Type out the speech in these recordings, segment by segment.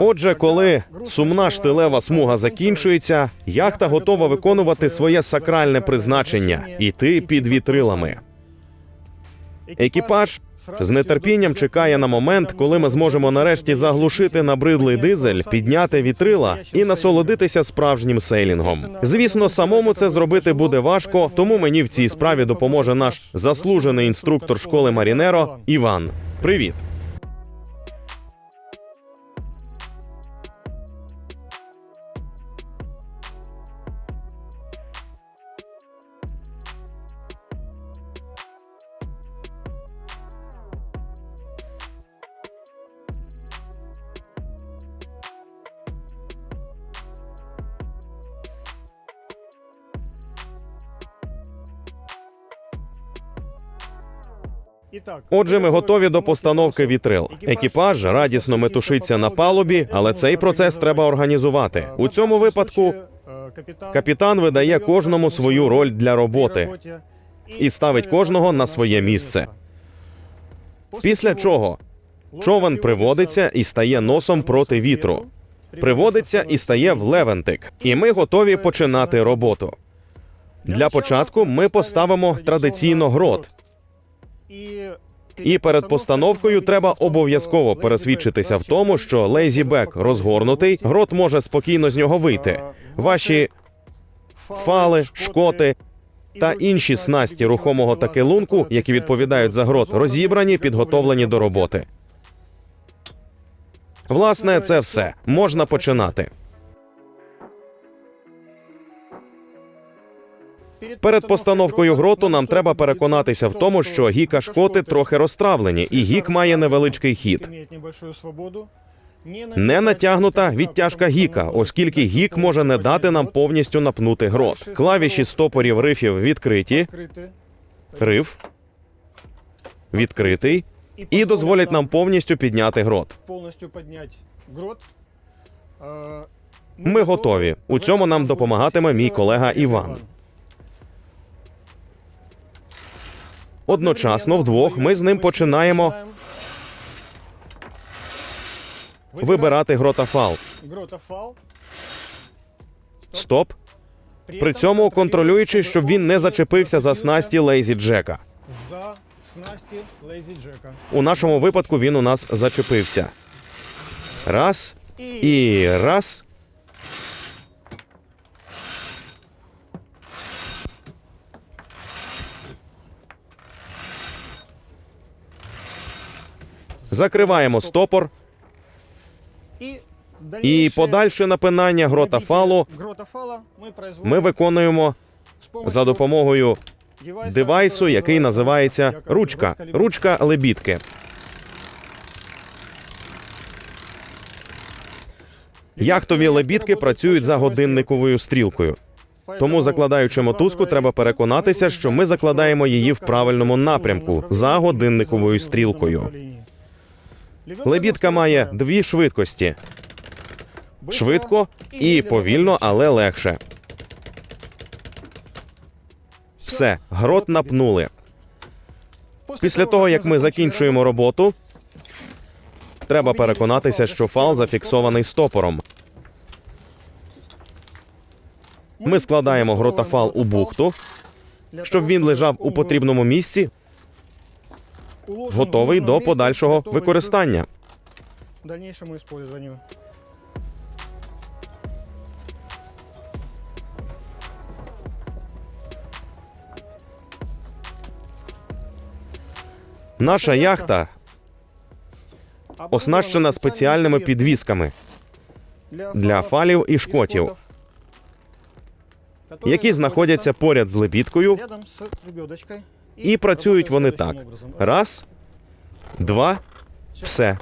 Отже, коли сумна штилева смуга закінчується, яхта готова виконувати своє сакральне призначення іти під вітрилами. Екіпаж з нетерпінням чекає на момент, коли ми зможемо нарешті заглушити набридлий дизель, підняти вітрила і насолодитися справжнім сейлінгом. Звісно, самому це зробити буде важко, тому мені в цій справі допоможе наш заслужений інструктор школи Марінеро Іван. Привіт! Отже, ми готові до постановки вітрил. Екіпаж радісно метушиться на палубі, але цей процес треба організувати. У цьому випадку капітан видає кожному свою роль для роботи і ставить кожного на своє місце. Після чого човен приводиться і стає носом проти вітру. Приводиться і стає в левентик, і ми готові починати роботу. Для початку ми поставимо традиційно грот. І перед постановкою треба обов'язково пересвідчитися в тому, що лейзібек розгорнутий, грот може спокійно з нього вийти. Ваші фали, шкоти та інші снасті рухомого такелунку, які відповідають за грот, розібрані, підготовлені до роботи. Власне, це все можна починати. Перед постановкою гроту нам треба переконатися в тому, що гіка шкоти трохи розтравлені, і гік має невеличкий хід. Не натягнута відтяжка гіка, оскільки гік може не дати нам повністю напнути грот. Клавіші стопорів рифів відкриті, риф відкритий, і дозволять нам повністю підняти грот. Ми готові. У цьому нам допомагатиме мій колега Іван. Одночасно вдвох ми з ним починаємо вибирати гротафал. Стоп. При цьому контролюючи, щоб він не зачепився за снасті Лейзі Джека. За снасті Лейзі Джека. У нашому випадку він у нас зачепився. Раз і раз. Закриваємо стопор. І, подальше напинання гротафалу гротофала ми виконуємо за допомогою девайсу, який називається ручка. Ручка лебідки. Яхтові лебідки працюють за годинниковою стрілкою. Тому, закладаючи мотузку, треба переконатися, що ми закладаємо її в правильному напрямку за годинниковою стрілкою. Лебідка має дві швидкості: швидко і повільно, але легше. Все, грот напнули. Після того, як ми закінчуємо роботу, треба переконатися, що фал зафіксований стопором. Ми складаємо гротофал у бухту, щоб він лежав у потрібному місці, готовий до подальшого використання. дальнейшему использованию. Наша яхта оснащена спеціальними підвісками для фалів і шкотів, які знаходяться поряд з лебідкою. І працюють вони так: раз, два, все.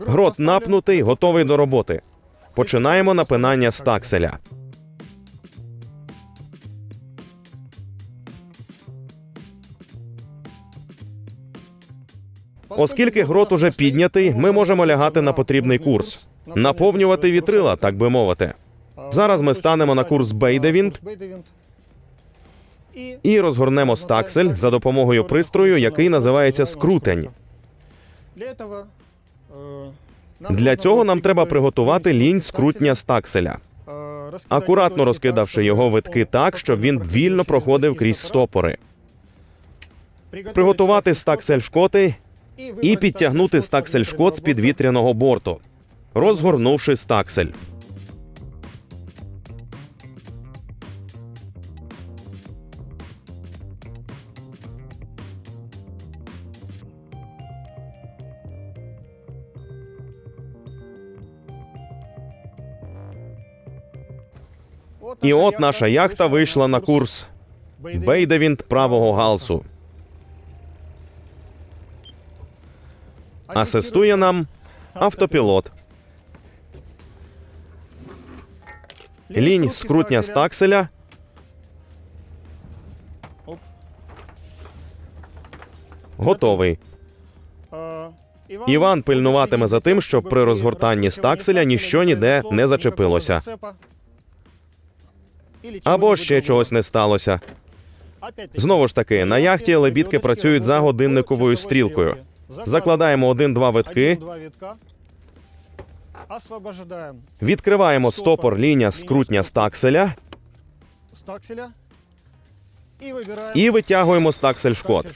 Грот напнутий, готовий до роботи. Починаємо напинання стакселя. Оскільки грот уже піднятий, ми можемо лягати на потрібний курс, наповнювати вітрила, так би мовити. Зараз ми станемо на курс Бейдевінт і розгорнемо стаксель за допомогою пристрою, який називається скрутень. Для цього нам треба приготувати лінь скрутня стакселя, акуратно розкидавши його витки так, щоб він вільно проходив крізь стопори. Приготувати стаксель-шкоти і підтягнути стаксель-шкот з підвітряного борту, розгорнувши стаксель. І от наша яхта вийшла на курс Бейдевінт правого галсу. Асистує нам автопілот. Лінь скрутня стакселя готовий. Іван пильнуватиме за тим, щоб при розгортанні стакселя ніщо ніде не зачепилося. Або ще чогось не сталося. Знову ж таки, на яхті лебідки працюють за годинниковою стрілкою. Закладаємо один-два витки, відкриваємо стопор лінія скрутня и выбираем і витягуємо стаксель шкот.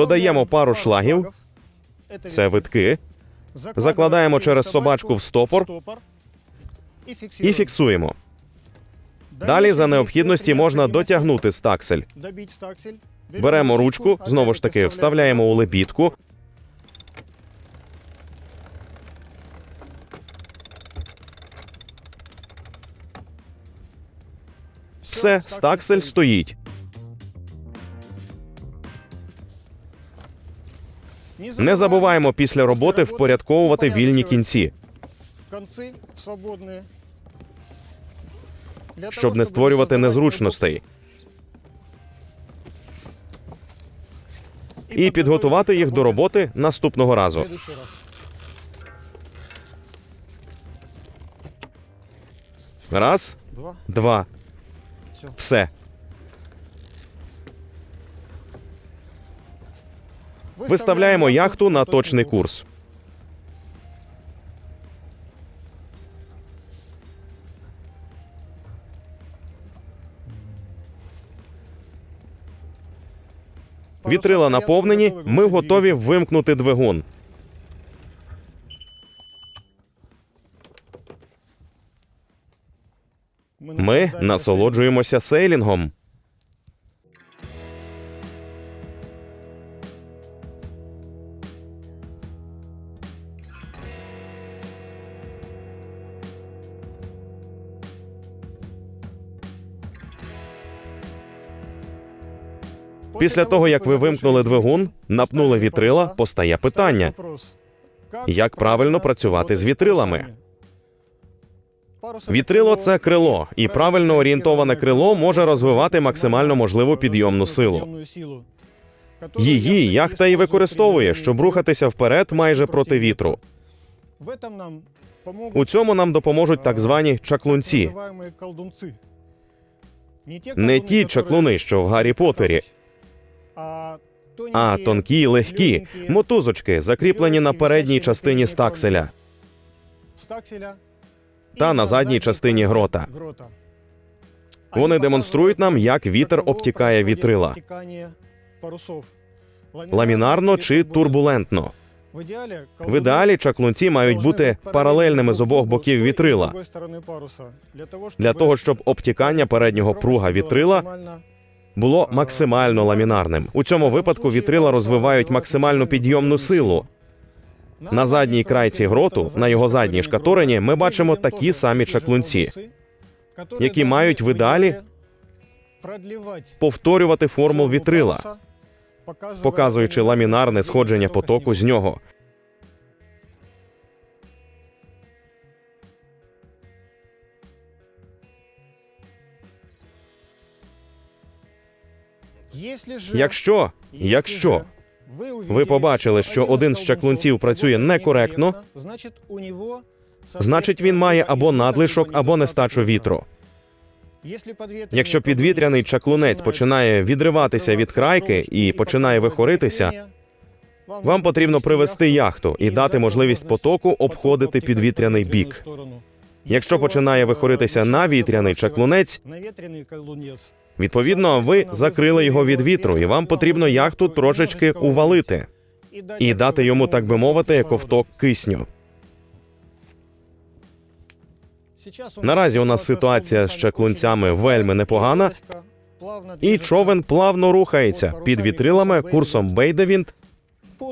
Додаємо пару шлагів. Це витки. закладаємо через собачку в стопор і фіксуємо. Далі за необхідності можна дотягнути стаксель. Беремо ручку, знову ж таки, вставляємо у лебідку. Все, стаксель стоїть. Не забуваємо після роботи впорядковувати вільні кінці, щоб не створювати незручностей, і підготувати їх до роботи наступного разу. Раз. Два. Все. Виставляємо яхту на точний курс. Вітрила наповнені, ми готові вимкнути двигун. Ми насолоджуємося сейлінгом. Після того, як ви вимкнули двигун, напнули вітрила, постає питання: Як правильно працювати з вітрилами? Вітрило це крило, і правильно орієнтоване крило може розвивати максимально можливу підйомну силу. Її яхта і використовує, щоб рухатися вперед майже проти вітру. У цьому нам допоможуть так звані чаклунці, не ті чаклуни, що в Гаррі Поттері, а тонкі, легкі мотузочки, закріплені на передній частині стакселя. та на задній частині грота. Вони демонструють нам, як вітер обтікає вітрила ламінарно чи турбулентно. В ідеалі чаклунці мають бути паралельними з обох боків вітрила для того, щоб обтікання переднього пруга вітрила було максимально ламінарним. У цьому випадку вітрила розвивають максимальну підйомну силу. На задній крайці гроту, на його задній шкаторині, ми бачимо такі самі чаклунці, які мають в ідеалі Повторювати формул вітрила, показуючи ламінарне сходження потоку з нього. Якщо, якщо ви побачили, що один з чаклунців працює некоректно, значить він має або надлишок, або нестачу вітру. Якщо підвітряний чаклунець починає відриватися від крайки і починає вихоритися, вам потрібно привести яхту і дати можливість потоку обходити підвітряний бік. Якщо починає вихоритися на вітряний чаклунець, відповідно, ви закрили його від вітру, і вам потрібно яхту трошечки увалити і дати йому, так би мовити, ковток кисню. Наразі у нас ситуація з чаклунцями вельми непогана, І човен плавно рухається під вітрилами курсом Бейдевінт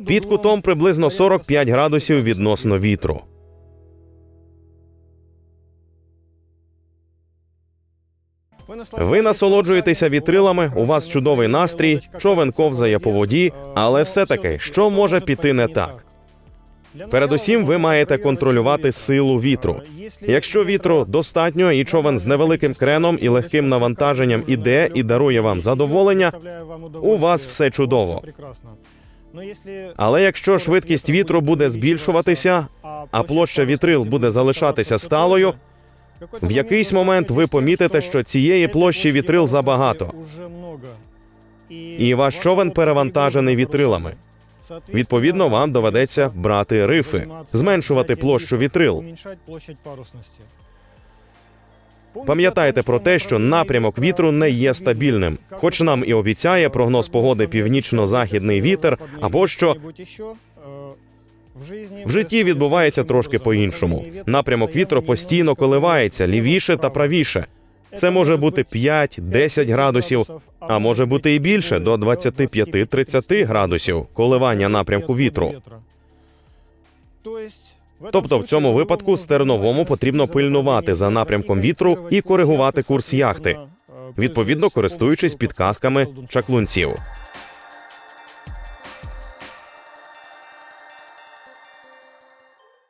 під кутом приблизно 45 градусів відносно вітру. Ви насолоджуєтеся вітрилами, у вас чудовий настрій, човен ковзає по воді, але все-таки що може піти не так? Передусім, ви маєте контролювати силу вітру. Якщо вітру достатньо і човен з невеликим креном і легким навантаженням іде і дарує вам задоволення, у вас все чудово. але якщо швидкість вітру буде збільшуватися, а площа вітрил буде залишатися сталою, в якийсь момент ви помітите, що цієї площі вітрил забагато, і ваш човен перевантажений вітрилами. Відповідно, вам доведеться брати рифи, зменшувати площу вітрил. Пам'ятайте про те, що напрямок вітру не є стабільним, хоч нам і обіцяє прогноз погоди північно-західний вітер, або що В житті відбувається трошки по-іншому. Напрямок вітру постійно коливається лівіше та правіше. це може бути 5-10 градусів, а може бути і більше до 25-30 градусів коливання напрямку вітру. Тобто в цьому випадку стерновому потрібно пильнувати за напрямком вітру і коригувати курс яхти, відповідно користуючись підказками чаклунців.